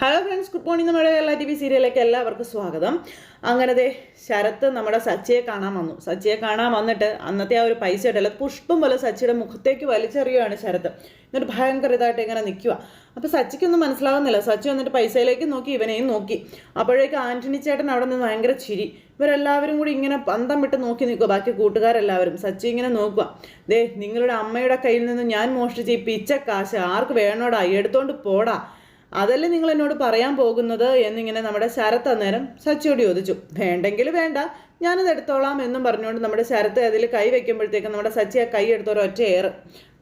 Hello friends good morning നമ്മുടെ Kerala T V സീരിയലിലേക്ക് എല്ലാവർക്കും സ്വാഗതം. അങ്ങനത്തെ ശരത്ത് നമ്മുടെ സച്ചിയെ കാണാൻ വന്നു. സച്ചിയെ കാണാൻ വന്നിട്ട് അന്നത്തെ ആ ഒരു പൈസ ഇട്ടല്ല. പുഷ്പം പോലെ സച്ചിയുടെ മുഖത്തേക്ക് വലിച്ചെറിയുകയാണ് ശരത്ത്. എന്നിട്ട് ഭയങ്കര ഇതായിട്ട് ഇങ്ങനെ നിൽക്കുക അപ്പോൾ സച്ചിക്കൊന്നും മനസ്സിലാവുന്നില്ല. സച്ചി വന്നിട്ട് പൈസയിലേക്ക് നോക്കി ഇവനെയും നോക്കി. അപ്പോഴേക്ക് ആന്റണി ചേട്ടൻ അവിടെ നിന്ന് ഭയങ്കര ചിരി. ഇവരെല്ലാവരും കൂടി ഇങ്ങനെ പന്തം വിട്ട് നോക്കി നിൽക്കുക ബാക്കി കൂട്ടുകാരെല്ലാവരും. സച്ചി ഇങ്ങനെ നോക്കുക ദേ നിങ്ങളുടെ അമ്മയുടെ കയ്യിൽ നിന്ന് ഞാൻ മോഷ്ടിച്ച ഈ പിച്ച കാശ് ആർക്ക് വേണോടാ? എടുത്തോണ്ട് പോടാ. അതല്ലേ നിങ്ങൾ എന്നോട് പറയാൻ പോകുന്നത്? എന്നിങ്ങനെ നമ്മുടെ ശരത്ത് അന്നേരം സച്ചിയോട് ചോദിച്ചു. വേണ്ടെങ്കിൽ വേണ്ട. ഞാനത് എടുത്തോളാം എന്നും പറഞ്ഞുകൊണ്ട് നമ്മുടെ ശരത്ത് അതിൽ കൈ വെക്കുമ്പോഴത്തേക്കും നമ്മുടെ സച്ചി ആ കൈ എടുത്തോരോ ഒറ്റ ഏറ്.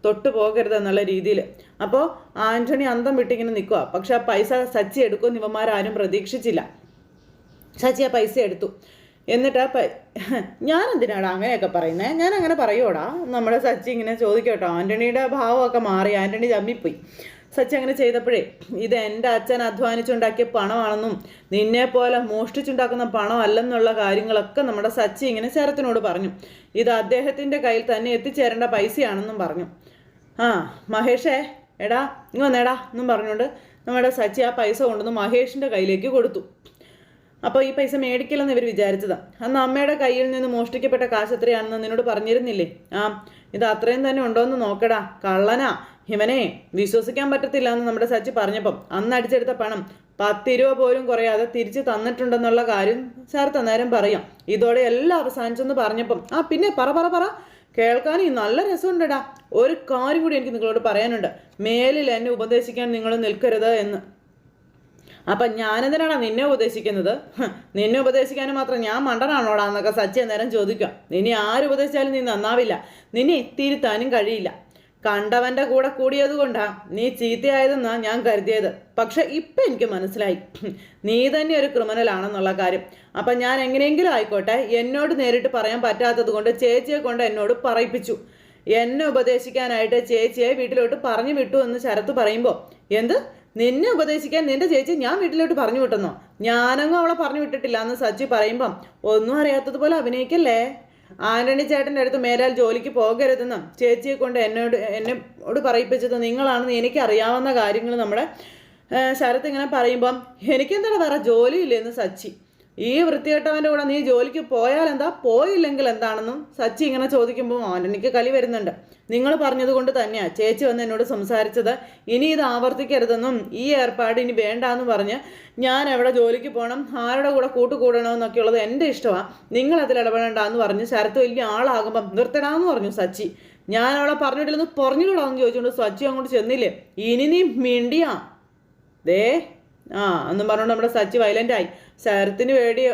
തൊട്ട് പോകരുത് എന്നുള്ള രീതിയിൽ. അപ്പോൾ ആന്റണി അന്തം വിട്ടിങ്ങനെ നിൽക്കുക പക്ഷെ ആ പൈസ സച്ചി എടുക്കുമെന്ന് ഇവന്മാരാരും പ്രതീക്ഷിച്ചില്ല. സച്ചി ആ പൈസ എടുത്തു. എന്നിട്ട് ആ പൈ ഞാൻ എന്തിനാടാ അങ്ങനെയൊക്കെ പറയുന്നത് ഞാൻ അങ്ങനെ പറയൂടാ നമ്മുടെ സച്ചി ഇങ്ങനെ ചോദിക്കട്ടോ ആന്റണിയുടെ ഭാവമൊക്കെ മാറി. ആന്റണി ചമ്മിപ്പോയി. സച്ചി അങ്ങനെ ചെയ്തപ്പോഴേ ഇത് എന്റെ അച്ഛൻ അധ്വാനിച്ചുണ്ടാക്കിയ പണമാണെന്നും നിന്നെ പോലെ മോഷ്ടിച്ചുണ്ടാക്കുന്ന പണമല്ലെന്നുള്ള കാര്യങ്ങളൊക്കെ നമ്മുടെ സച്ചി ഇങ്ങനെ ശരത്തിനോട് പറഞ്ഞു. ഇത് അദ്ദേഹത്തിന്റെ കയ്യിൽ തന്നെ എത്തിച്ചേരേണ്ട പൈസയാണെന്നും പറഞ്ഞു. ആ മഹേഷേ എടാ ഇങ്ങ് വന്നേടാ എന്നും പറഞ്ഞുകൊണ്ട് നമ്മുടെ സച്ചി ആ പൈസ കൊണ്ടുവന്ന് മഹേഷിന്റെ കയ്യിലേക്ക് കൊടുത്തു. അപ്പോൾ ഈ പൈസ മേടിക്കില്ലെന്ന് ഇവർ വിചാരിച്ചതാണ് അന്ന് അമ്മയുടെ കയ്യിൽ നിന്ന് മോഷ്ടിക്കപ്പെട്ട കാശ് എത്രയാണെന്ന് നിന്നോട് പറഞ്ഞിരുന്നില്ലേ? ആ ഇത് അത്രയും തന്നെ ഉണ്ടോ എന്ന് നോക്കടാ കള്ളനാ. ഇവനെ വിശ്വസിക്കാൻ പറ്റത്തില്ല എന്ന് നമ്മുടെ സച്ചി പറഞ്ഞപ്പം അന്ന് അടിച്ചെടുത്ത പണം പത്ത് രൂപ പോലും കുറയാതെ തിരിച്ചു തന്നിട്ടുണ്ടെന്നുള്ള കാര്യം സാർ തന്നേരം പറയാം. ഇതോടെ എല്ലാം അവസാനിച്ചെന്ന് പറഞ്ഞപ്പം ആ പിന്നെ പറ പറ പറ. കേൾക്കാൻ ഈ നല്ല രസമുണ്ടടാ. ഒരു കാര്യം കൂടി എനിക്ക് നിങ്ങളോട് പറയാനുണ്ട്. മേലിൽ എന്നെ ഉപദേശിക്കാൻ നിങ്ങൾ നിൽക്കരുത് എന്ന്. അപ്പം ഞാനെന്തിനാണ് നിന്നെ ഉപദേശിക്കുന്നത്? നിന്നെ ഉപദേശിക്കാനും മാത്രം ഞാൻ മണ്ടനാണോടാ എന്നൊക്കെ സച്ചി അന്നേരം ചോദിക്കുക. നിന്നെ ആരുപദേശിച്ചാലും നീ നന്നാവില്ല. നിന്നെ തിരുത്താനും കഴിയില്ല. കണ്ടവന്റെ കൂടെ കൂടിയത് കൊണ്ടാ നീ ചീത്തയായതെന്നാ ഞാൻ കരുതിയത്. പക്ഷെ ഇപ്പം എനിക്ക് മനസ്സിലായി. നീ തന്നെ ഒരു ക്രിമിനൽ ആണെന്നുള്ള കാര്യം. അപ്പം ഞാൻ എങ്ങനെയെങ്കിലും ആയിക്കോട്ടെ എന്നോട് നേരിട്ട് പറയാൻ പറ്റാത്തത് കൊണ്ട് ചേച്ചിയെ കൊണ്ട് എന്നോട് പറയിപ്പിച്ചു. എന്നെ ഉപദേശിക്കാനായിട്ട് ചേച്ചിയെ വീട്ടിലോട്ട് പറഞ്ഞു വിട്ടു എന്ന് ശരത്ത് പറയുമ്പോൾ എന്ത്? നിന്നെ ഉപദേശിക്കാൻ നിന്റെ ചേച്ചി ഞാൻ വീട്ടിലോട്ട് പറഞ്ഞു വിട്ടെന്നോ? ഞാനങ്ങും അവളെ പറഞ്ഞു വിട്ടിട്ടില്ല എന്ന് സച്ചി പറയുമ്പം ഒന്നും അറിയാത്തതുപോലെ അഭിനയിക്കല്ലേ? ആന്റണി ചേട്ടന്റെ അടുത്ത് മേലാൽ ജോലിക്ക് പോകരുതെന്നും ചേച്ചിയെ കൊണ്ട് എന്നോട് എന്നോട് പറയിപ്പിച്ചത് നിങ്ങളാണെന്ന് എനിക്ക് അറിയാവുന്ന കാര്യങ്ങൾ നമ്മുടെ ശരത്ത് ഇങ്ങനെ പറയുമ്പം എനിക്കെന്താണ് വേറെ ജോലിയില്ലെന്ന് സച്ചി. ഈ വൃത്തികെട്ടവന്റെ കൂടെ നീ ജോലിക്ക് പോയാൽ എന്താ? പോയില്ലെങ്കിൽ എന്താണെന്നും സച്ചി ഇങ്ങനെ ചോദിക്കുമ്പോൾ ആന്റണിക്ക് കലി വരുന്നുണ്ട്. നിങ്ങൾ പറഞ്ഞതുകൊണ്ട് തന്നെയാണ് ചേച്ചി വന്ന് എന്നോട് സംസാരിച്ചത്. ഇനി ഇത് ആവർത്തിക്കരുതെന്നും ഈ ഏർപ്പാട് ഇനി വേണ്ടാന്ന് പറഞ്ഞ് ഞാൻ എവിടെ ജോലിക്ക് പോകണം ആരുടെ കൂടെ കൂട്ടുകൂടണമെന്നൊക്കെ ഉള്ളത് എന്റെ ഇഷ്ടമാണ് നിങ്ങൾ അതിൽ ഇടപെടേണ്ടെന്ന് പറഞ്ഞ് ശരത്ത് വലിയ ആളാകുമ്പം നിർത്തടാന്ന് പറഞ്ഞു സച്ചി. ഞാൻ അവളെ പറഞ്ഞിട്ടില്ലെന്ന് പറഞ്ഞിട്ടുള്ളതെന്ന് ചോദിച്ചുകൊണ്ട് സച്ചി അങ്ങോട്ട് ചെന്നില്ലേ? ഇനി നീ മിണ്ടിയാ. ദേ ആ എന്നും പറഞ്ഞുകൊണ്ട് നമ്മുടെ സച്ചി വയലന്റായി ശരത്തിന് പേടി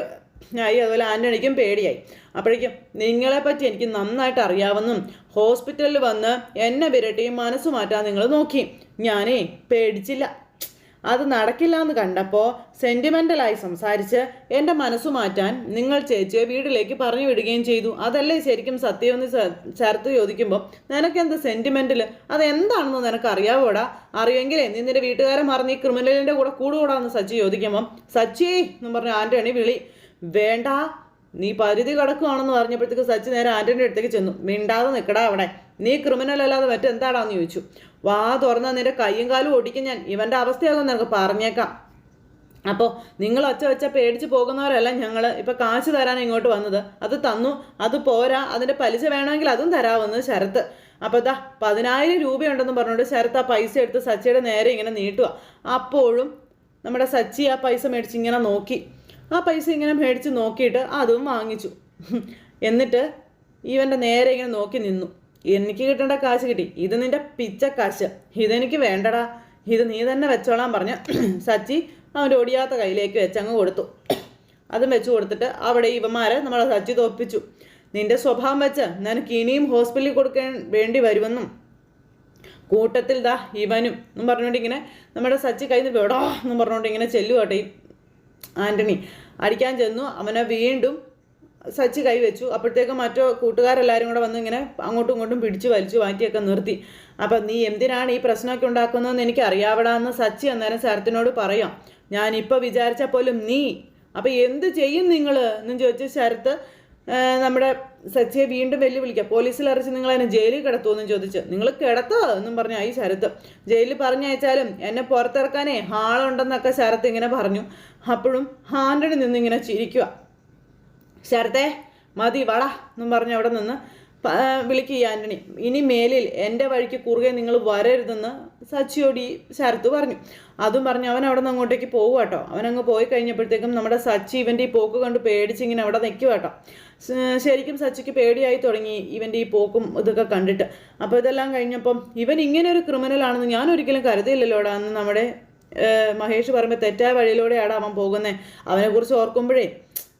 ആയി അതുപോലെ ആന്റണിക്കും പേടിയായി. അപ്പോഴേക്കും നിങ്ങളെപ്പറ്റി എനിക്ക് നന്നായിട്ട് അറിയാമെന്നും ഹോസ്പിറ്റലിൽ വന്ന് എന്നെ വിരട്ടി മനസ്സ് മാറ്റാൻ നിങ്ങൾ നോക്കി. ഞാനേ പേടിച്ചില്ല. അത് നടക്കില്ല എന്ന് കണ്ടപ്പോൾ സെന്റിമെന്റലായി സംസാരിച്ച് എന്റെ മനസ്സ് മാറ്റാൻ നിങ്ങൾ ചേച്ചിയെ വീട്ടിലേക്ക് പറഞ്ഞു വിടുകയും ചെയ്തു. അതല്ലേ ശരിക്കും സത്യമെന്ന് ചേർത്ത് ചോദിക്കുമ്പോൾ നിനക്കെന്ത് സെന്റിമെന്റൽ അതെന്താണെന്ന് നിനക്ക് അറിയാവോടാ അറിയുമെങ്കിൽ നീ വീട്ടുകാരെ മറന്ന് ഈ ക്രിമിനലിന്റെ കൂടെ കൂടുകൂടാന്ന് സച്ചി ചോദിക്കുമ്പം സച്ചി എന്ന് പറഞ്ഞ ആന്റണി വിളി. വേണ്ട നീ പരിധി കടക്കുവാണെന്ന് പറഞ്ഞപ്പോഴത്തേക്ക് സച്ചി നേരെ ആന്റണിയുടെ അടുത്തേക്ക് ചെന്നു. മിണ്ടാതെ നിൽക്കടാ അവിടെ. നീ ക്രിമിനൽ അല്ലാതെ മറ്റെന്താടാന്ന് ചോദിച്ചു. വാ തുറന്ന നിന്റെ കയ്യും കാലും ഒടിക്കും ഞാൻ. ഇവന്റെ അവസ്ഥയാകും നിനക്ക് പറഞ്ഞേക്കാം. അപ്പോൾ നിങ്ങൾ ഒച്ച വെച്ച പേടിച്ച് പോകുന്നവരല്ല ഞങ്ങൾ ഇപ്പം കാശ് തരാൻ ഇങ്ങോട്ട് വന്നത്. അത് തന്നു അത് പോരാ. അതിന്റെ പലിശ വേണമെങ്കിൽ അതും തരാമെന്ന് ശരത്ത്. അപ്പോൾ ഇതാ പതിനായിരം രൂപയുണ്ടെന്ന് പറഞ്ഞുകൊണ്ട് ശരത്ത് ആ പൈസ എടുത്ത് സച്ചിയുടെ നേരെ ഇങ്ങനെ നീട്ടുക അപ്പോഴും നമ്മുടെ സച്ചി ആ പൈസ മേടിച്ച് ഇങ്ങനെ നോക്കി. ആ പൈസ ഇങ്ങനെ മേടിച്ച് നോക്കിയിട്ട് അതും വാങ്ങിച്ചു. എന്നിട്ട് ഇവന്റെ നേരെ ഇങ്ങനെ നോക്കി നിന്നു. എനിക്ക് കിട്ടേണ്ട കാശ് കിട്ടി. ഇത് നിന്റെ പിച്ച കാശ്. ഇതെനിക്ക് വേണ്ടടാ. ഇത് നീ തന്നെ വെച്ചോളാൻ പറഞ്ഞ് സച്ചി അവന്റെ ഒടിയാത്ത കയ്യിലേക്ക് വെച്ചങ്ങ് കൊടുത്തു. അതും വെച്ച് കൊടുത്തിട്ട് അവിടെ ഇവന്മാരെ നമ്മളെ സച്ചി തോപ്പിച്ചു. നിന്റെ സ്വഭാവം വെച്ച് നിനക്ക് ഇനിയും ഹോസ്പിറ്റലിൽ കൊടുക്കാൻ വേണ്ടി വരുമെന്നും. കൂട്ടത്തിൽ ദാ ഇവനും എന്നും പറഞ്ഞുകൊണ്ട് ഇങ്ങനെ നമ്മുടെ സച്ചി കയ്യിൽ നിന്ന് വേടോ എന്നും പറഞ്ഞുകൊണ്ട് ഇങ്ങനെ ചെല്ലുവാട്ടെ ആന്റണി. അടിക്കാൻ ചെന്നു. അവനെ വീണ്ടും സച്ചി കൈവച്ചു. അപ്പോഴത്തേക്കും മറ്റോ കൂട്ടുകാരെല്ലാവരും കൂടെ വന്ന് ഇങ്ങനെ അങ്ങോട്ടും ഇങ്ങോട്ടും പിടിച്ചു വലിച്ചു മാറ്റിയൊക്കെ നിർത്തി. അപ്പം നീ എന്തിനാണ് ഈ പ്രശ്നമൊക്കെ ഉണ്ടാക്കുന്നതെന്ന് എനിക്ക് അറിയാവടാന്ന് സച്ചി അന്നേരം ശരത്തിനോട് പറയാം. ഞാനിപ്പോൾ വിചാരിച്ചാൽ പോലും നീ. അപ്പം എന്ത് ചെയ്യും നിങ്ങൾ എന്നും ചോദിച്ച ശരത്ത് നമ്മുടെ സച്ചിയെ വീണ്ടും വെല്ലുവിളിക്കുക പോലീസിൽ അറിയിച്ച് നിങ്ങൾ എന്നെ ജയിലിൽ കിടത്തുമെന്നും ചോദിച്ചു. നിങ്ങൾ കിടത്തോ? എന്നും പറഞ്ഞു ഈ ശരത്ത്. ജയിലിൽ പറഞ്ഞയച്ചാലും എന്നെ പുറത്തിറക്കാനേ ഹാളുണ്ടെന്നൊക്കെ ശരത്ത് ഇങ്ങനെ പറഞ്ഞു. അപ്പോഴും ഹാൻഡണി നിന്ന് ഇങ്ങനെ ചിരിക്കുക ശരത്തെ മതി വള എന്നും പറഞ്ഞ് അവിടെ നിന്ന്. വിളിക്കുക ആന്റണി ഇനി മേലിൽ എന്റെ വഴിക്ക് കുറുകെ നിങ്ങൾ വരരുതെന്ന് സച്ചിയോട് ഈ ശരത്ത് പറഞ്ഞു. അതും പറഞ്ഞു അവൻ അവിടെ നിന്ന് അങ്ങോട്ടേക്ക് പോകുക കേട്ടോ. അവനങ്ങ് പോയി കഴിഞ്ഞപ്പോഴത്തേക്കും നമ്മുടെ സച്ചി ഇവന്റെ ഈ പോക്ക് കണ്ട് പേടിച്ചിങ്ങനെ അവിടെ നിൽക്കുക കേട്ടോ. ശരിക്കും സച്ചിക്ക് പേടിയായി തുടങ്ങി ഇവന്റെ ഈ പോക്കും ഇതൊക്കെ കണ്ടിട്ട്. അപ്പോൾ ഇതെല്ലാം കഴിഞ്ഞപ്പം ഇവൻ ഇങ്ങനെ ഒരു ക്രിമിനലാണെന്ന് ഞാൻ ഒരിക്കലും കരുതിയില്ലല്ലോടാ അന്ന് നമ്മുടെ മഹേഷ് പറയുമ്പോൾ തെറ്റായ വഴിയിലൂടെയാണ് അവൻ പോകുന്നത്. അവനെക്കുറിച്ച് ഓർക്കുമ്പോഴേ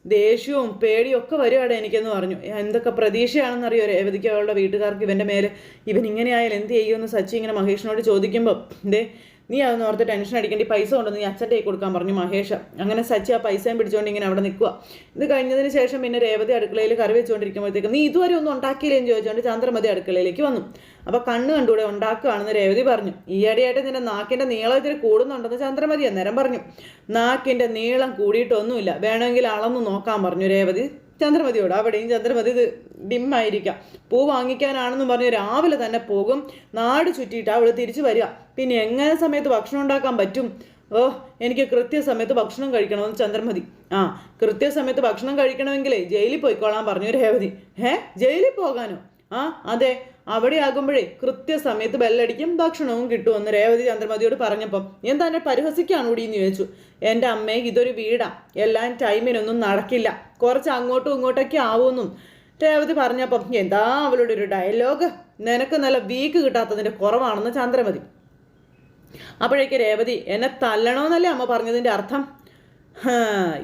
ദേഷ്യവും പേടിയും ഒക്കെ വരുവാടെ എനിക്കെന്ന് പറഞ്ഞു. എന്തൊക്കെ പ്രതീക്ഷയാണെന്നറിയോ രേവതിക്ക്? അവളുടെ വീട്ടുകാർക്ക് ഇവന്റെ മേലെ ഇവൻ ഇങ്ങനെ ആയാൽ എന്ത് ചെയ്യുമെന്ന് സച്ചി ഇങ്ങനെ മഹേഷിനോട് ചോദിക്കുമ്പോൾ ദേ നീ അതൊന്ന് ഓർത്ത് ടെൻഷൻ അടിക്കേണ്ടി പൈസ കൊണ്ടു നീ അച്ഛന്റെ കൊടുക്കാൻ പറഞ്ഞു മഹേഷ്. അങ്ങനെ സച്ചി ആ പൈസയും പിടിച്ചുകൊണ്ട് ഇങ്ങനെ അവിടെ നിൽക്കുക ഇത് കഴിഞ്ഞതിന് ശേഷം പിന്നെ രേവതി അടുക്കളയിൽ കറി വെച്ചുകൊണ്ടിരിക്കുമ്പോഴത്തേക്കും നീ ഇതുവരെ ഒന്നും ഉണ്ടാക്കിയില്ലേന്ന് ചോദിച്ചുകൊണ്ട് ചന്ദ്രമതി അടുക്കളയിലേക്ക് വന്നു. അപ്പോൾ കണ്ണ് കണ്ടൂടെ ഉണ്ടാക്കുകയാണെന്ന് രേവതി പറഞ്ഞു. ഈയിടെയായിട്ട് നിന്റെ നാക്കിന്റെ നീളം ഇത്തിരി കൂടുന്നുണ്ടെന്ന് ചന്ദ്രമതി അന്നേരം പറഞ്ഞു. നാക്കിന്റെ നീളം കൂടിയിട്ടൊന്നുമില്ല. വേണമെങ്കിൽ അളന്ന് നോക്കാൻ പറഞ്ഞു രേവതി. ചന്ദ്രമതിയോട് അവിടെയും ചന്ദ്രമതി ഇത് ഡിമ്മായിരിക്കാം. പൂ വാങ്ങിക്കാനാണെന്ന് പറഞ്ഞ് രാവിലെ തന്നെ പോകും. നാട് ചുറ്റിയിട്ട് അവൾ തിരിച്ചു വരിക. പിന്നെ എങ്ങനെ സമയത്ത് ഭക്ഷണം ഉണ്ടാക്കാൻ പറ്റും? ഓ എനിക്ക് കൃത്യസമയത്ത് ഭക്ഷണം കഴിക്കണമെന്ന് ചന്ദ്രമതി. ആ കൃത്യസമയത്ത് ഭക്ഷണം കഴിക്കണമെങ്കിലേ ജയിലിൽ പോയിക്കോളാൻ പറഞ്ഞു രേവതി. ഏ ജയിലിൽ പോകാനോ? ആ അതെ. അവിടെ ആകുമ്പോഴേ കൃത്യസമയത്ത് ബെല്ലടിക്കും ഭക്ഷണവും കിട്ടുമെന്ന് രേവതി ചന്ദ്രമതിയോട് പറഞ്ഞപ്പം ഞാൻ തന്നെ പരിഹസിക്കാണ് എന്ന് ചോദിച്ചു. എന്റെ അമ്മേ ഇതൊരു വീടാ. എല്ലാം ടൈമിനൊന്നും നടക്കില്ല. കുറച്ച് അങ്ങോട്ടും ഇങ്ങോട്ടൊക്കെ ആവുമെന്നും രേവതി പറഞ്ഞപ്പം എന്താ അവളുടെ ഒരു ഡയലോഗ്? നിനക്ക് നല്ല വീക്ക് കിട്ടാത്തതിന്റെ കുറവാണെന്ന് ചന്ദ്രമതി. അപ്പോഴേക്ക് രേവതി എന്നെ തല്ലണമെന്നല്ലേ അമ്മ പറഞ്ഞതിന്റെ അർത്ഥം?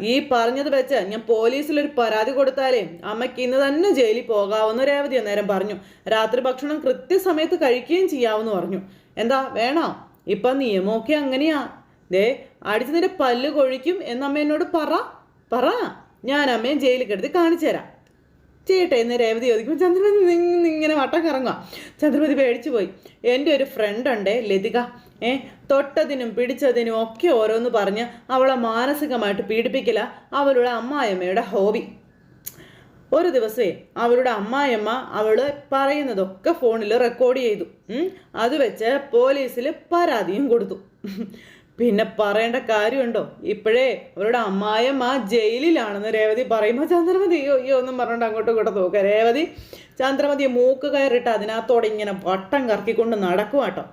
ഈ പറഞ്ഞത് വെച്ച് ഞാൻ പോലീസിൽ ഒരു പരാതി കൊടുത്താലേ അമ്മയ്ക്ക് ഇന്ന് തന്നെ ജയിലിൽ പോകാവുന്ന രേവതി അന്നേരം പറഞ്ഞു. രാത്രി ഭക്ഷണം കൃത്യസമയത്ത് കഴിക്കുകയും ചെയ്യാമെന്ന് പറഞ്ഞു. എന്താ വേണോ? ഇപ്പം നിയമമൊക്കെ അങ്ങനെയാ. ദേ അടിച്ച് നിന്റെ പല്ല് കൊഴിക്കും എന്നമ്മ എന്നോട് പറ. പറ. ഞാൻ അമ്മയെ ജയിലിൽ കിടത്തി കാണിച്ചു തരാം ചെയ്യട്ടെ എന്ന് രേവതി ചോദിക്കും ചന്ദ്രപതി ഇങ്ങനെ വട്ടം കറങ്ങുക ചന്ദ്രപതി പേടിച്ചു പോയി എന്റെ ഒരു ഫ്രണ്ട് ഉണ്ട് ലതിക. ഏ? തൊട്ടതിനും പിടിച്ചതിനും ഒക്കെ ഓരോന്ന് പറഞ്ഞ് അവളെ മാനസികമായിട്ട് പീഡിപ്പിക്കല അവളുടെ അമ്മായിയമ്മയുടെ ഹോബി. ഒരു ദിവസമേ അവളുടെ അമ്മായിയമ്മ അവൾ പറയുന്നതൊക്കെ ഫോണിൽ റെക്കോർഡ് ചെയ്തു. അത് വെച്ച് പോലീസിൽ പരാതിയും കൊടുത്തു. പിന്നെ പറയേണ്ട കാര്യമുണ്ടോ? ഇപ്പോഴേ അവരുടെ അമ്മായിയമ്മ ജയിലിലാണെന്ന് രേവതി പറയുമ്പോൾ ചന്ദ്രമതി അയ്യോ ഒന്നും പറഞ്ഞിട്ട് അങ്ങോട്ടും ഇങ്ങോട്ടും നോക്കുക. രേവതി ചന്ദ്രമതി മൂക്ക് കയറിട്ട് അതിനകത്തോടെ ഇങ്ങനെ വട്ടം കറക്കിക്കൊണ്ട് നടക്കുവാട്ടോ.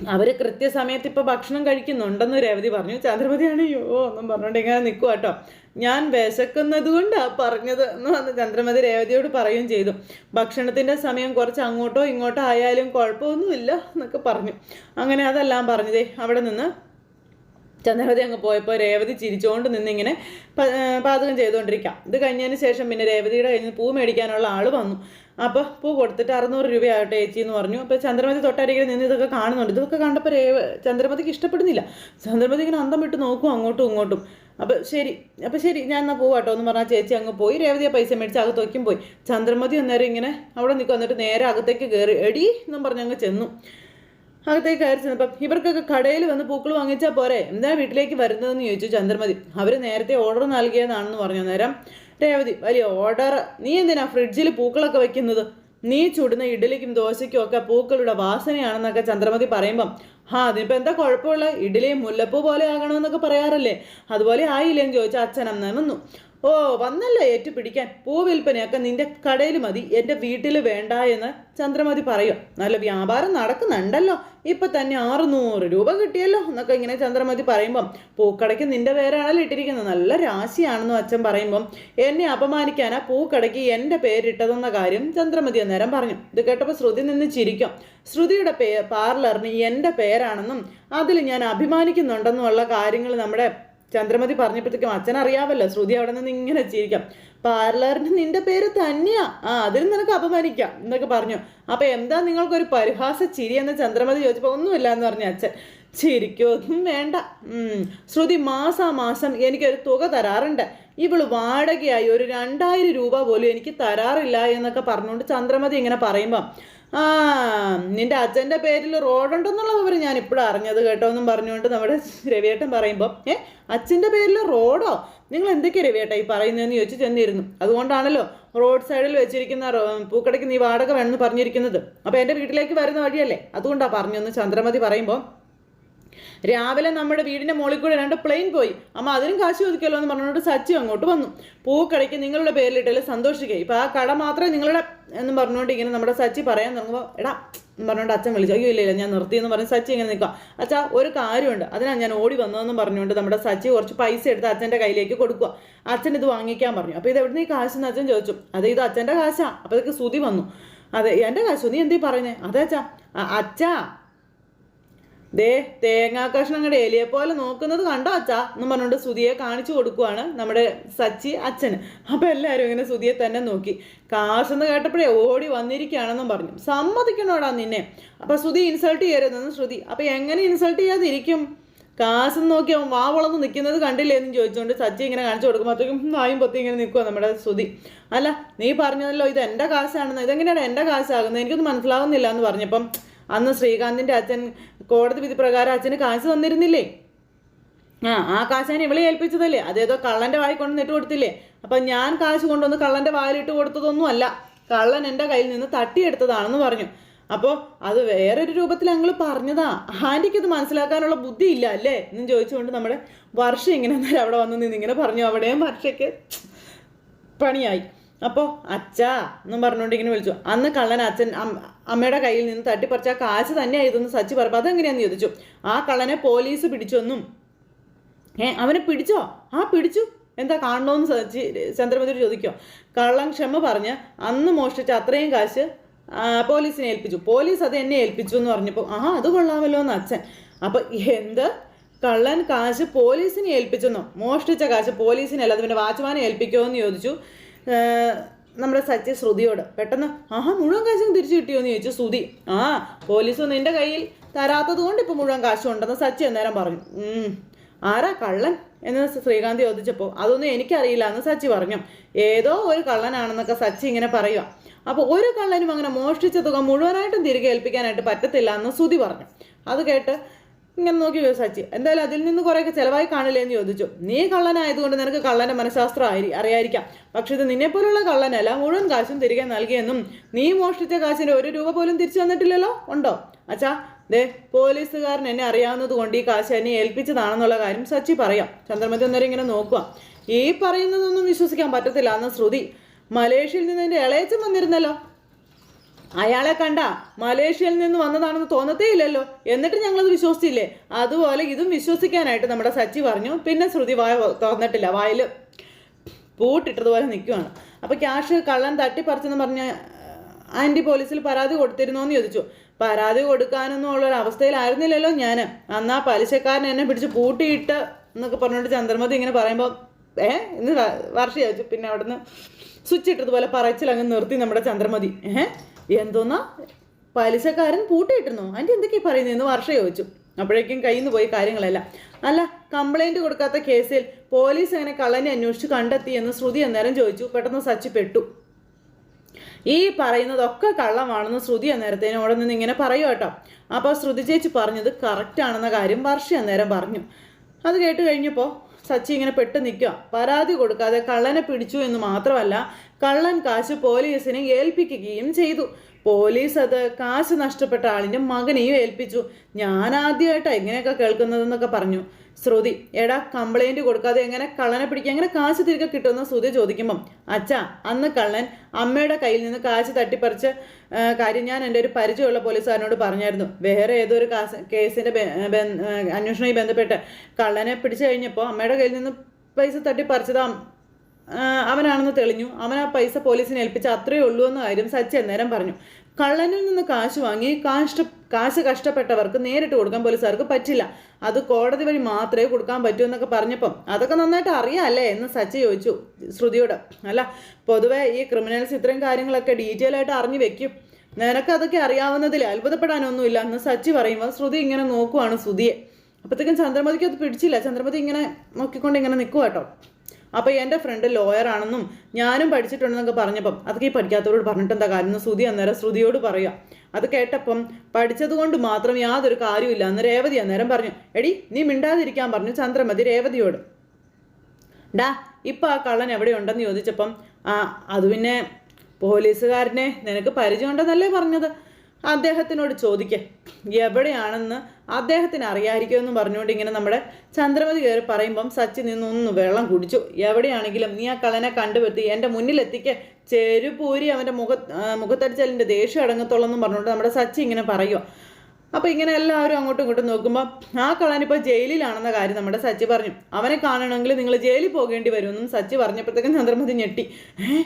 അവർ കൃത്യസമയത്ത് ഇപ്പോൾ ഭക്ഷണം കഴിക്കുന്നുണ്ടെന്ന് രേവതി പറഞ്ഞു. ചന്ദ്രമതിയാണ് അയ്യോ ഒന്നും പറഞ്ഞുകൊണ്ട് ഇങ്ങനെ നിൽക്കുക കേട്ടോ. ഞാൻ വിശക്കുന്നത് കൊണ്ടാണ് പറഞ്ഞത് എന്ന് വന്ന് ചന്ദ്രമതി രേവതിയോട് പറയുകയും ചെയ്തു. ഭക്ഷണത്തിന്റെ സമയം കുറച്ച് അങ്ങോട്ടോ ഇങ്ങോട്ടോ ആയാലും കുഴപ്പമൊന്നുമില്ല എന്നൊക്കെ പറഞ്ഞു. അങ്ങനെ അതെല്ലാം പറഞ്ഞതേ അവിടെ നിന്ന് ചന്ദ്രമതി അങ്ങ് പോയപ്പോൾ രേവതി ചിരിച്ചുകൊണ്ട് നിന്നിങ്ങനെ പാചകം ചെയ്തുകൊണ്ടിരിക്കാം. ഇത് കഴിഞ്ഞതിന് ശേഷം പിന്നെ രേവതിയുടെ കയ്യിൽ നിന്ന് പൂ മേടിക്കാനുള്ള ആൾ വന്നു. അപ്പോൾ പൂ കൊടുത്തിട്ട് അറുന്നൂറ് രൂപയാകട്ടെ ചേച്ചി എന്ന് പറഞ്ഞു. അപ്പോൾ ചന്ദ്രമതി തൊട്ടരികിൽ നിന്ന് ഇതൊക്കെ കാണുന്നുണ്ട്. ഇതൊക്കെ കണ്ടപ്പോൾ രേവ ചന്ദ്രമതിക്ക് ഇഷ്ടപ്പെടുന്നില്ല. ചന്ദ്രമതി ഇങ്ങനെ അന്തം വിട്ട് നോക്കും അങ്ങോട്ടും ഇങ്ങോട്ടും. അപ്പോൾ ശരി അപ്പോൾ ശരി ഞാൻ എന്നാൽ പോവാട്ടോ എന്ന് പറഞ്ഞാൽ ചേച്ചി അങ്ങ് പോയി. രേവതിയെ പൈസ മേടിച്ച് അകത്ത് വയ്ക്കും പോയി. ചന്ദ്രമതി അന്നേരം ഇങ്ങനെ അവിടെ നിൽക്കും എന്നിട്ട് നേരെ അകത്തേക്ക് കയറി എടി എന്നും പറഞ്ഞ് അങ്ങ് ചെന്നു. അകത്തേക്ക് കയറി ചെന്നപ്പം ഇവർക്കൊക്കെ കടയിൽ വന്ന് പൂക്കൾ വാങ്ങിച്ചാൽ പോരെ? എന്താ വീട്ടിലേക്ക് വരുന്നതെന്ന് ചോദിച്ചു ചന്ദ്രമതി. അവർ നേരത്തെ ഓർഡർ നൽകിയതാണെന്ന് പറഞ്ഞു. നേരം രേവതി വലിയ ഓർഡർ നീ എന്തിനാ ഫ്രിഡ്ജിൽ പൂക്കളൊക്കെ വെക്കുന്നത്? നീ ചുടുന്ന ഇഡലിക്കും ദോശയ്ക്കും ഒക്കെ പൂക്കളുടെ വാസനയാണെന്നൊക്കെ ചന്ദ്രമതി പറയുമ്പം ഹാ അതിനിപ്പോൾ എന്താ കുഴപ്പമുള്ള ഇഡ്ഡലിയും മുല്ലപ്പൂ പോലെ ആകണമെന്നൊക്കെ പറയാറല്ലേ? അതുപോലെ ആയില്ലേന്ന് ചോദിച്ചാൽ അച്ഛൻ അന്ന് വന്നു. ഓ വന്നല്ല ഏറ്റു പിടിക്കാൻ. പൂ വിൽപ്പനയൊക്കെ നിന്റെ കടയിൽ മതി. എന്റെ വീട്ടിൽ വേണ്ട എന്ന് ചന്ദ്രമതി പറയും. നല്ല വ്യാപാരം നടക്കുന്നുണ്ടല്ലോ. ഇപ്പൊ തന്നെ ആറുനൂറ് രൂപ കിട്ടിയല്ലോ എന്നൊക്കെ ഇങ്ങനെ ചന്ദ്രമതി പറയുമ്പം പൂക്കടയ്ക്ക് നിന്റെ പേരാണല്ലോ ഇട്ടിരിക്കുന്നത്. നല്ല രാശിയാണെന്നും അച്ഛൻ പറയുമ്പം എന്നെ അപമാനിക്കാനാ പൂക്കടയ്ക്ക് എന്റെ പേരിട്ടതെന്ന കാര്യം ചന്ദ്രമതി അന്നേരം പറഞ്ഞു. ഇത് കേട്ടപ്പോൾ ശ്രുതി നിന്ന് ചിരിക്കും. ശ്രുതിയുടെ പേ പാർലറിന് എന്റെ പേരാണെന്നും അതിൽ ഞാൻ അഭിമാനിക്കുന്നുണ്ടെന്നുമുള്ള കാര്യങ്ങൾ നമ്മുടെ ചന്ദ്രമതി പറഞ്ഞപ്പോഴത്തേക്കും അച്ഛൻ അറിയാമല്ലോ ശ്രുതി അവിടെ നിന്ന് ഇങ്ങനെ ചിരിക്കാം. പാർലറിന് നിന്റെ പേര് തന്നെയാ. ആ അതിൽ നിനക്ക് അപമാനിക്കാം എന്നൊക്കെ പറഞ്ഞു. അപ്പൊ എന്താ നിങ്ങൾക്കൊരു പരിഹാസ ചിരി എന്ന് ചന്ദ്രമതി ചോദിച്ചപ്പോൾ ഒന്നുമില്ല എന്ന് പറഞ്ഞു അച്ഛൻ. ചിരിക്കൊന്നും വേണ്ട. ശ്രുതി മാസാമാസം എനിക്കൊരു തുക തരാറുണ്ട്. ഇവൾ വാടകയായി ഒരു രണ്ടായിരം രൂപ പോലും എനിക്ക് തരാറില്ല എന്നൊക്കെ പറഞ്ഞുകൊണ്ട് ചന്ദ്രമതി ഇങ്ങനെ പറയുമ്പം ആ നിന്റെ അച്ഛന്റെ പേരിൽ റോഡുണ്ടെന്നുള്ള വിവരം ഞാൻ ഇപ്പോഴും അറിഞ്ഞത് കേട്ടോ എന്നും പറഞ്ഞുകൊണ്ട് നമ്മുടെ രവിയേട്ടൻ പറയുമ്പോൾ ഏ അച്ഛന്റെ പേരിൽ റോഡോ? നിങ്ങൾ എന്തൊക്കെയാണ് രവിയേട്ടാ ഈ പറയുന്നതെന്ന് ചോദിച്ചു ചെന്നിരുന്നു. അതുകൊണ്ടാണല്ലോ റോഡ് സൈഡിൽ വെച്ചിരിക്കുന്ന പൂക്കടയ്ക്ക് നീ വാടക വേണമെന്ന് പറഞ്ഞിരിക്കുന്നത്. അപ്പോൾ എന്റെ വീട്ടിലേക്ക് വരുന്ന വഴിയല്ലേ? അതുകൊണ്ടാണ് പറഞ്ഞെന്ന് ചന്ദ്രമതി പറയുമ്പോൾ രാവിലെ നമ്മുടെ വീടിന്റെ മുകളിൽ കൂടെ രണ്ട് പ്ലെയിൻ പോയി. അമ്മ അതിനും കാശ് ചോദിക്കല്ലോ എന്ന് പറഞ്ഞുകൊണ്ട് സച്ചി അങ്ങോട്ട് വന്നു. പൂക്കടയ്ക്ക് നിങ്ങളുടെ പേരിലിട്ടല്ലേ സന്തോഷിക്കുക ഇപ്പം ആ കട മാത്രമേ നിങ്ങളുടെ എന്ന് പറഞ്ഞുകൊണ്ട് ഇങ്ങനെ നമ്മുടെ സച്ചി പറയാൻ തുടങ്ങുമ്പോൾ എടാ എന്ന് പറഞ്ഞുകൊണ്ട് അച്ഛൻ വിളിച്ചു. അയ്യോ ഇല്ല ഇല്ല ഞാൻ നിർത്തി എന്ന് പറഞ്ഞ് സച്ചി ഇങ്ങനെ നിൽക്കുക അച്ഛാ ഒരു കാര്യമുണ്ട്. അതിനാണ് ഞാൻ ഓടി വന്നതെന്ന് പറഞ്ഞുകൊണ്ട് നമ്മുടെ സച്ചി കുറച്ച് പൈസ എടുത്ത് അച്ഛന്റെ കയ്യിലേക്ക് കൊടുക്കുക അച്ഛൻ ഇത് വാങ്ങിക്കാൻ പറഞ്ഞു. അപ്പോൾ ഇത് എവിടെ നിന്ന് ഈ കാശെന്ന് അച്ഛൻ ചോദിച്ചു. അതെ ഇത് അച്ഛന്റെ കാശാ. അപ്പോൾ ഇതൊക്കെ സുതി വന്നു. അതെ എന്റെ കാശോ? നീ എന്തീ പറഞ്ഞേ അതെ അച്ഛാ. അച്ഛാ ദേ തേങ്ങാ കഷ്ണം അങ്ങടെ എലിയെ പോലെ നോക്കുന്നത് കണ്ടോ അച്ഛാ? എന്ന് പറഞ്ഞുകൊണ്ട് സുതിയെ കാണിച്ചു കൊടുക്കുവാണ് നമ്മുടെ സച്ചി അച്ഛന് അപ്പം എല്ലാവരും ഇങ്ങനെ സുതിയെ തന്നെ നോക്കി. കാശെന്ന് കേട്ടപ്പോഴേ ഓടി വന്നിരിക്കുകയാണെന്നും പറഞ്ഞു. സമ്മതിക്കണോടാ നിന്നെ? അപ്പം സുതി ഇൻസൾട്ട് ചെയ്യരുതെന്ന് ശ്രുതി. അപ്പം എങ്ങനെ ഇൻസൾട്ട് ചെയ്യാതിരിക്കും? കാശെന്ന് നോക്കി അവൻ വാ വളർന്ന് നിൽക്കുന്നത് കണ്ടില്ലേ എന്ന് ചോദിച്ചുകൊണ്ട് സച്ചി ഇങ്ങനെ കാണിച്ചു കൊടുക്കുമ്പോഴത്തേക്കും വായും പൊത്തി ഇങ്ങനെ നിൽക്കുക നമ്മുടെ സുതി അല്ല നീ പറഞ്ഞതല്ലോ ഇത് എന്റെ കാശാണെന്ന്. ഇതെങ്ങനെയാണ് എന്റെ കാശാകുന്നത്? എനിക്കൊന്നും മനസ്സിലാവുന്നില്ല എന്ന് പറഞ്ഞപ്പം അന്ന് ശ്രീകാന്തിന്റെ അച്ഛൻ കോടതി വിധി പ്രകാരം അച്ഛന് കാശ് തന്നിരുന്നില്ലേ? ആ ആ കാശ് ഞാൻ ഇവളെ ഏൽപ്പിച്ചതല്ലേ? അതേതോ കള്ളന്റെ വായി കൊണ്ട് ഇട്ട് കൊടുത്തില്ലേ? അപ്പം ഞാൻ കാശ് കൊണ്ടുവന്ന് കള്ളന്റെ വായിലിട്ട് കൊടുത്തതൊന്നും അല്ല. കള്ളൻ എന്റെ കയ്യിൽ നിന്ന് തട്ടിയെടുത്തതാണെന്ന് പറഞ്ഞു. അപ്പോൾ അത് വേറൊരു രൂപത്തിൽ ഞങ്ങൾ പറഞ്ഞതാ. ആന്റിക്ക് ഇത് മനസ്സിലാക്കാനുള്ള ബുദ്ധി ഇല്ല അല്ലേ? എന്നും ചോദിച്ചുകൊണ്ട് നമ്മുടെ വർഷം ഇങ്ങനെ അവിടെ വന്ന് നിന്ന് ഇങ്ങനെ പറഞ്ഞു. അവിടെയും വർഷയ്ക്ക് പണിയായി. അപ്പോൾ അച്ഛാ എന്നും പറഞ്ഞുകൊണ്ട് ഇങ്ങനെ വിളിച്ചു. അന്ന് കള്ളൻ അച്ഛൻ അമ്മയുടെ കയ്യിൽ നിന്ന് തട്ടിപ്പറിച്ച ആ കാശ് തന്നെയായതെന്ന് സച്ചി പറഞ്ഞു അതെങ്ങനെയാന്ന് ചോദിച്ചു? ആ കള്ളനെ പോലീസ് പിടിച്ചൊന്നും. ഏ അവനെ പിടിച്ചോ? ആ പിടിച്ചു. എന്താ കാണണമെന്ന് സച്ചി ചന്ദ്രമതി ചോദിക്കോ. കള്ളൻ ക്ഷമ പറഞ്ഞ് അന്ന് മോഷ്ടിച്ച അത്രയും കാശ് പോലീസിനെ ഏൽപ്പിച്ചു. പോലീസ് അത് എന്നെ ഏൽപ്പിച്ചു എന്ന് പറഞ്ഞപ്പോൾ ആ അത് കൊള്ളാമല്ലോ എന്ന് അച്ഛൻ. അപ്പം എന്ത്? കള്ളൻ കാശ് പോലീസിനെ ഏൽപ്പിച്ചെന്നോ? മോഷ്ടിച്ച കാശ് പോലീസിനെ അല്ലാതെ പിന്നെ വാച്ച്മാനെ ഏൽപ്പിക്കുമോ എന്ന് ചോദിച്ചു. നമ്മുടെ സച്ചി ശ്രുതിയോട് പെട്ടെന്ന് ആഹാ മുഴുവൻ കാശും തിരിച്ചു കിട്ടിയോ? എന്ന് ചോദിച്ചു ശ്രുതി. ആ പോലീസ് നിന്റെ കയ്യിൽ തരാത്തത് കൊണ്ട് ഇപ്പം മുഴുവൻ കാശും ഉണ്ടെന്ന് സച്ചി അന്നേരം പറഞ്ഞു. ആരാ കള്ളൻ? എന്ന് ശ്രീകാന്ത് ചോദിച്ചപ്പോൾ അതൊന്നും എനിക്കറിയില്ല എന്ന് സച്ചി പറഞ്ഞു. ഏതോ ഒരു കള്ളനാണെന്നൊക്കെ സച്ചി ഇങ്ങനെ പറയുക അപ്പോൾ ഒരു കള്ളനും അങ്ങനെ മോഷ്ടിച്ച തുക മുഴുവനായിട്ടും തിരികെ ഏൽപ്പിക്കാനായിട്ട് പറ്റത്തില്ല എന്ന് ശ്രുതി പറഞ്ഞു. അത് കേട്ട് ഇങ്ങനെ നോക്കി സച്ചി. എന്തായാലും അതിൽ നിന്ന് കുറേയൊക്കെ ചിലവായി കാണില്ലേ എന്ന് ചോദിച്ചു. നീ കള്ളനായതുകൊണ്ട് നിനക്ക് കള്ളന്റെ മനഃശാസ്ത്രം ആയി അറിയായിരിക്കാം. പക്ഷെ ഇത് നിന്നെപ്പോലുള്ള കള്ളനല്ല മുഴുവൻ കാശും തിരികെ നൽകിയെന്നും നീ മോഷ്ടിച്ച കാശിന്റെ ഒരു രൂപ പോലും തിരിച്ചു തന്നിട്ടില്ലല്ലോ? ഉണ്ടോ? അച്ഛാ ദേ പോലീസുകാരൻ എന്നെ അറിയാവുന്നത് കൊണ്ട് ഈ കാശ് എന്നെ ഏൽപ്പിച്ചതാണെന്നുള്ള കാര്യം സച്ചി പറയാം. ചന്ദ്രമതി അന്നേരം ഇങ്ങനെ നോക്കുക ഈ പറയുന്നതൊന്നും വിശ്വസിക്കാൻ പറ്റത്തില്ല എന്ന ശ്രുതി. മലേഷ്യയിൽ നിന്ന് എന്റെ ഇളയച്ചൻ വന്നിരുന്നല്ലോ. അയാളെ കണ്ട മലേഷ്യയിൽ നിന്ന് വന്നതാണെന്ന് തോന്നത്തേ ഇല്ലല്ലോ എന്നിട്ട് ഞങ്ങളത് വിശ്വസിച്ചില്ലേ? അതുപോലെ ഇതും വിശ്വസിക്കാനായിട്ട് നമ്മുടെ സച്ചി പറഞ്ഞു. പിന്നെ ശ്രുതി വായ തുറന്നിട്ടില്ല. വായിൽ പൂട്ടിട്ടതുപോലെ നിൽക്കുവാണ് അപ്പോൾ ക്യാഷ് കള്ളൻ തട്ടിപ്പറിച്ചെന്ന് പറഞ്ഞ് ആന്റി പോലീസിൽ പരാതി കൊടുത്തിരുന്നോ എന്ന് ചോദിച്ചു. പരാതി കൊടുക്കാനൊന്നും ഉള്ള ഒരു അവസ്ഥയിലായിരുന്നില്ലല്ലോ ഞാൻ അന്നാ പലിശക്കാരൻ എന്നെ പിടിച്ച് പൂട്ടിയിട്ട് എന്നൊക്കെ പറഞ്ഞുകൊണ്ട് ചന്ദ്രമതി ഇങ്ങനെ പറയുമ്പോൾ ഏ വർഷം വർഷ ചോദിച്ചു പിന്നെ അവിടുന്ന് സ്വിച്ച് ഇട്ടതുപോലെ പറച്ചിൽ അങ്ങ് നിർത്തി നമ്മുടെ ചന്ദ്രമതി. ഏഹ് എന്തോന്നാ? പലിശക്കാരൻ പൂട്ടിയിട്ടിരുന്നു. ആന്റി എന്തൊക്കെയാ പറയുന്നതെന്ന് വർഷ ചോദിച്ചു. അപ്പോഴേക്കും കയ്യിൽ നിന്ന് പോയി കാര്യങ്ങളല്ല. അല്ല കംപ്ലൈന്റ് കൊടുക്കാത്ത കേസിൽ പോലീസ് അങ്ങനെ കള്ളനെ അന്വേഷിച്ച് കണ്ടെത്തി എന്ന് ശ്രുതി അന്നേരം ചോദിച്ചു. പെട്ടെന്ന് സച്ചി പെട്ടു. ഈ പറയുന്നതൊക്കെ കള്ളമാണെന്ന് ശ്രുതി അന്നേരത്തേനും അവിടെ നിന്ന് ഇങ്ങനെ പറയൂ കേട്ടോ. അപ്പോൾ ശ്രുതി ചേച്ചി പറഞ്ഞത് കറക്റ്റ് ആണെന്ന കാര്യം വർഷ അന്നേരം പറഞ്ഞു. അത് കേട്ട് കഴിഞ്ഞപ്പോൾ സച്ചി ഇങ്ങനെ പെട്ട് നിൽക്കുക പരാതി കൊടുക്കാതെ കള്ളനെ പിടിച്ചു എന്ന് മാത്രമല്ല കള്ളൻ കാശ് പോലീസിനെ ഏൽപ്പിക്കുകയും ചെയ്തു. പോലീസ് അത് കാശ് നഷ്ടപ്പെട്ട ആളിന്റെ മകനെയും ഏൽപ്പിച്ചു. ഞാൻ ആദ്യമായിട്ടാണ് ഇങ്ങനെയൊക്കെ കേൾക്കുന്നതെന്നൊക്കെ പറഞ്ഞു. ശ്രുതി എടാ കംപ്ലൈന്റ് കൊടുക്കാതെ എങ്ങനെ കള്ളനെ പിടിക്കുക എങ്ങനെ കാശ് തിരികെ കിട്ടുമെന്ന് ശ്രുതി ചോദിക്കുമ്പം അച്ഛാ അന്ന് കള്ളൻ അമ്മയുടെ കയ്യിൽ നിന്ന് കാശ് തട്ടിപ്പറിച്ച് കാര്യം ഞാൻ എന്റെ ഒരു പരിചയമുള്ള പോലീസുകാരനോട് പറഞ്ഞായിരുന്നു. വേറെ ഏതോ ഒരു കാസ് കേസിന്റെ അന്വേഷണവുമായി ബന്ധപ്പെട്ട് കള്ളനെ പിടിച്ചു കഴിഞ്ഞപ്പോൾ അമ്മയുടെ കയ്യിൽ നിന്ന് പൈസ തട്ടിപ്പറിച്ചതാ അവനാണെന്ന് തെളിഞ്ഞു. അവൻ ആ പൈസ പോലീസിനെ ഏൽപ്പിച്ച അത്രയേ ഉള്ളൂ എന്ന കാര്യം സച്ചി അന്നേരം പറഞ്ഞു. കള്ളനിൽ നിന്ന് കാശ് വാങ്ങി കാശ് കാശ് കഷ്ടപ്പെട്ടവർക്ക് നേരിട്ട് കൊടുക്കാൻ പോലീസുകാർക്ക് പറ്റില്ല. അത് കോടതി വഴി മാത്രമേ കൊടുക്കാൻ പറ്റൂ എന്നൊക്കെ പറഞ്ഞപ്പം അതൊക്കെ നന്നായിട്ട് അറിയാമല്ലേ എന്ന് സച്ചി ചോദിച്ചു ശ്രുതിയോട്. അല്ല പൊതുവെ ഈ ക്രിമിനൽസ് ഇത്രയും കാര്യങ്ങളൊക്കെ ഡീറ്റെയിൽ ആയിട്ട് അറിഞ്ഞു വെക്കും. നിനക്ക് അതൊക്കെ അറിയാവുന്നതിൽ അത്ഭുതപ്പെടാനൊന്നുമില്ല എന്ന് സച്ചി പറയുമ്പോൾ ശ്രുതി ഇങ്ങനെ നോക്കുവാണ് ശ്രുതിയെ. അപ്പോഴത്തേക്കും ചന്ദ്രമതിക്ക് അത് പിടിച്ചില്ല. ചന്ദ്രമതി ഇങ്ങനെ നോക്കിക്കൊണ്ട് ഇങ്ങനെ നിൽക്കുക കേട്ടോ അപ്പോൾ എന്റെ ഫ്രണ്ട് ലോയർ ആണെന്നും ഞാനും പഠിച്ചിട്ടുണ്ടെന്നൊക്കെ പറഞ്ഞപ്പം അതൊക്കെ ഈ പഠിക്കാത്തവരോട് പറഞ്ഞിട്ട് എന്താ കാര്യം? എന്ന് ശ്രുതി അന്നേരം ശ്രുതിയോട് പറയുക അത് കേട്ടപ്പം പഠിച്ചതുകൊണ്ട് മാത്രം യാതൊരു കാര്യമില്ല അന്ന് രേവതി അന്നേരം പറഞ്ഞു എടി നീ മിണ്ടാതിരിക്കാൻ പറഞ്ഞു ചന്ദ്രമതി രേവതിയോട്. ഡാ ഇപ്പം ആ കള്ളൻ എവിടെ ഉണ്ടെന്ന് ചോദിച്ചപ്പം ആ അത് പിന്നെ പോലീസുകാരനെ നിനക്ക് പരിചയമുണ്ടെന്നല്ലേ പറഞ്ഞത്? അദ്ദേഹത്തിനോട് ചോദിക്കേ എവിടെയാണെന്ന് അദ്ദേഹത്തിന് അറിയാമായിരിക്കുമെന്ന് പറഞ്ഞുകൊണ്ട് ഇങ്ങനെ നമ്മുടെ ചന്ദ്രമതി കയറി പറയുമ്പം സച്ചി നിന്നൊന്ന് വെള്ളം കുടിച്ചു. എവിടെയാണെങ്കിലും നീ ആ കളനെ കണ്ടുപറ്റി എന്റെ മുന്നിലെത്തിക്ക്. ചെരുപൂരി അവന്റെ മുഖ മുഖത്തടിച്ചലിന്റെ ദേഷ്യം അടങ്ങത്തുള്ളൂ എന്നും പറഞ്ഞുകൊണ്ട് നമ്മുടെ സച്ചി ഇങ്ങനെ പറയുക അപ്പോൾ ഇങ്ങനെ എല്ലാവരും അങ്ങോട്ടും ഇങ്ങോട്ടും നോക്കുമ്പോൾ ആ കളനിപ്പോൾ ജയിലിലാണെന്ന കാര്യം നമ്മുടെ സച്ചി പറഞ്ഞു. അവനെ കാണണമെങ്കിൽ നിങ്ങൾ ജയിലിൽ പോകേണ്ടി വരുമെന്നും സച്ചി പറഞ്ഞപ്പോഴത്തേക്കും ചന്ദ്രമതി ഞെട്ടി. ഏ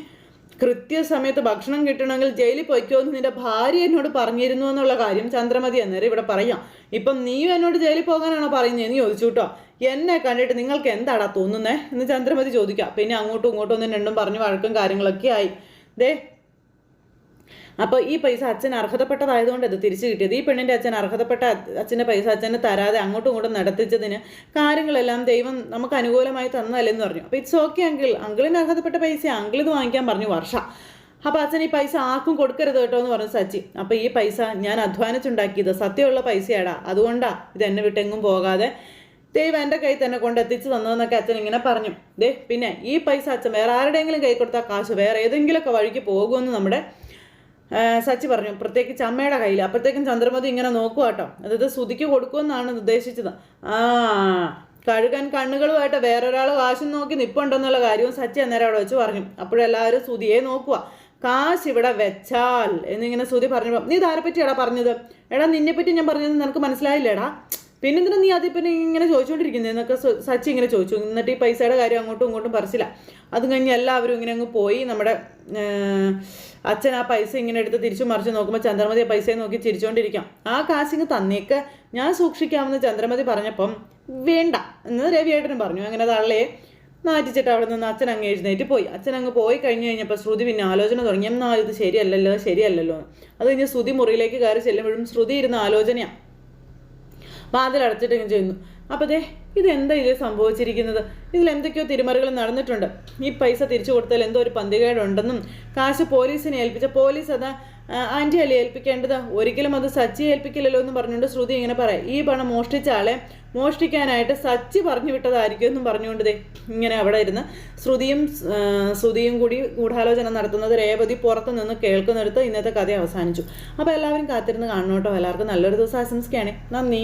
കൃത്യസമയത്ത് ഭക്ഷണം കിട്ടണമെങ്കിൽ ജയിലിൽ പോയിക്കോ എന്ന് നിന്റെ ഭാര്യ എന്നോട് പറഞ്ഞിരുന്നു എന്നുള്ള കാര്യം ചന്ദ്രമതി അന്നേരം ഇവിടെ പറയാം. ഇപ്പം നീയും എന്നോട് ജയിലിൽ പോകാനാണോ പറയുന്നത് പറയുന്നതെന്ന് ചോദിച്ചു കേട്ടോ. എന്നെ കണ്ടിട്ട് നിങ്ങൾക്ക് എന്താടാ തോന്നുന്നേ? എന്ന് ചന്ദ്രമതി ചോദിക്കാം. പിന്നെ അങ്ങോട്ടും ഇങ്ങോട്ടും ഒന്നും രണ്ടും പറഞ്ഞു വഴക്കും കാര്യങ്ങളൊക്കെ ആയി. ദേ അപ്പോൾ ഈ പൈസ അച്ഛൻ അർഹതപ്പെട്ടതായതുകൊണ്ട് അത് തിരിച്ചു കിട്ടിയത്. ഈ പെണ്ണിന്റെ അച്ഛൻ അർഹതപ്പെട്ട അച്ഛന്റെ പൈസ അച്ഛനെ തരാതെ അങ്ങോട്ടും ഇങ്ങോട്ടും നടത്തിച്ചതിന് കാര്യങ്ങളെല്ലാം ദൈവം നമുക്ക് അനുകൂലമായി തന്നതല്ലെന്ന് പറഞ്ഞു. അപ്പോൾ ഇറ്റ്സ് ഓക്കെ അങ്കിൾ അങ്കിളിന് അർഹതപ്പെട്ട പൈസ അങ്കിൾ ഇത് വാങ്ങിക്കാൻ പറഞ്ഞു വർഷ. അപ്പോൾ അച്ഛൻ ഈ പൈസ ആർക്കും കൊടുക്കരുത് കേട്ടോ എന്ന് പറഞ്ഞു സച്ചി. അപ്പോൾ ഈ പൈസ ഞാൻ അധ്വാനിച്ചുണ്ടാക്കിയത് സത്യമുള്ള പൈസയാടാ. അതുകൊണ്ടാ ഇത് എന്നെ വിട്ടെങ്ങും പോകാതെ ദൈവം എന്റെ കയ്യിൽ തന്നെ കൊണ്ട് എത്തിച്ചു തന്നതെന്നൊക്കെ അച്ഛൻ ഇങ്ങനെ പറഞ്ഞു. ദേ പിന്നെ ഈ പൈസ അച്ഛൻ വേറെ ആരുടെയെങ്കിലും കൈ കൊടുത്താൽ കാശ് വേറെ ഏതെങ്കിലുമൊക്കെ വഴിക്ക് പോകുമെന്ന് നമ്മുടെ സച്ചി പറഞ്ഞു പ്രത്യേകിച്ച് അമ്മയുടെ കയ്യിൽ അപ്പോഴത്തേക്കും ചന്ദ്രമതി ഇങ്ങനെ നോക്കുക കേട്ടോ അതായത് സുതിക്ക് കൊടുക്കുമെന്നാണ് ഉദ്ദേശിച്ചത്. ആ കഴുകൻ കണ്ണുകളുമായിട്ട് വേറൊരാൾ കാശും നോക്കി നിപ്പുണ്ടെന്നുള്ള കാര്യവും സച്ചി അന്നേരം അവിടെ വെച്ച് പറഞ്ഞു. അപ്പോഴെല്ലാവരും സുതിയെ നോക്കുക കാശ് ഇവിടെ വെച്ചാൽ എന്നിങ്ങനെ സുതി പറഞ്ഞപ്പോൾ നീ ഇതാരെ പറ്റിയാടാ പറഞ്ഞത്? എടാ നിന്നെ പറ്റി ഞാൻ പറഞ്ഞത് നിനക്ക് മനസ്സിലായില്ലേടാ? പിന്നെന്തിനാ നീ അതിൽ പിന്നെ ഇങ്ങനെ ചോദിച്ചുകൊണ്ടിരിക്കുന്നത് എന്നൊക്കെ സച്ചി ഇങ്ങനെ ചോദിച്ചു. എന്നിട്ട് ഈ പൈസയുടെ കാര്യം അങ്ങോട്ടും ഇങ്ങോട്ടും പറിച്ചില്ല അത് കഴിഞ്ഞ് എല്ലാവരും ഇങ്ങനെ അങ്ങ് പോയി. നമ്മുടെ അച്ഛൻ ആ പൈസ ഇങ്ങനെ എടുത്ത് തിരിച്ചു മറിച്ച് നോക്കുമ്പോൾ ചന്ദ്രമതി ആ പൈസയെ നോക്കി ചിരിച്ചുകൊണ്ടിരിക്കാം ആ കാശിങ് തന്നേക്ക്. ഞാൻ സൂക്ഷിക്കാമെന്ന് ചന്ദ്രമതി പറഞ്ഞപ്പം വേണ്ട എന്ന് രവിയേട്ടനും പറഞ്ഞു. അങ്ങനെ തള്ളേ നാറ്റിച്ചിട്ട് അവിടെ നിന്ന് അച്ഛൻ അങ്ങ് എഴുന്നേറ്റ് പോയി. അച്ഛൻ അങ്ങ് പോയി കഴിഞ്ഞ് കഴിഞ്ഞപ്പോൾ ശ്രുതി പിന്നെ ആലോചന തുടങ്ങി. എന്നാ ഇത് ശരിയല്ലല്ലോ ശരിയല്ലല്ലോ. അത് കഴിഞ്ഞ് ശ്രുതി മുറിയിലേക്ക് കയറി ചെല്ലുമ്പോഴും ശ്രുതി ഇരുന്ന ആലോചനയാണ് വാതിലടച്ചിട്ട് ഇങ്ങനെ ചെയ്യുന്നു അപ്പോൾ ദേ ഇതെന്താ ഇതിൽ സംഭവിച്ചിരിക്കുന്നത്? ഇതിൽ എന്തൊക്കെയോ തിരുമറികൾ നടന്നിട്ടുണ്ട്. ഈ പൈസ തിരിച്ചു കൊടുത്താൽ എന്തോ ഒരു പന്തികേടുണ്ടെന്നും കാശ് പോലീസിനെ ഏൽപ്പിച്ച പോലീസ് അതാ ആന്റി അല്ലേ ഏൽപ്പിക്കേണ്ടത്? ഒരിക്കലും അത് സച്ചി ഏൽപ്പിക്കില്ലല്ലോ എന്ന് പറഞ്ഞുകൊണ്ട് ശ്രുതി ഇങ്ങനെ പറയാം ഈ പണം മോഷ്ടിച്ച ആളെ മോഷ്ടിക്കാനായിട്ട് സച്ചി പറഞ്ഞു വിട്ടതായിരിക്കും എന്നും പറഞ്ഞുകൊണ്ട് ദേ ഇങ്ങനെ അവിടെ ഇരുന്ന് ശ്രുതിയും ശ്രുതിയും കൂടി ഗൂഢാലോചന നടത്തുന്നത് രേവതി പുറത്തു നിന്ന് കേൾക്കുന്നിടത്ത് ഇന്നത്തെ കഥ അവസാനിച്ചു. അപ്പോൾ എല്ലാവരും കാത്തിരുന്ന് കാണണം എല്ലാവർക്കും നല്ലൊരു ദിവസം ആശംസിക്കുകയാണ്. നന്ദി.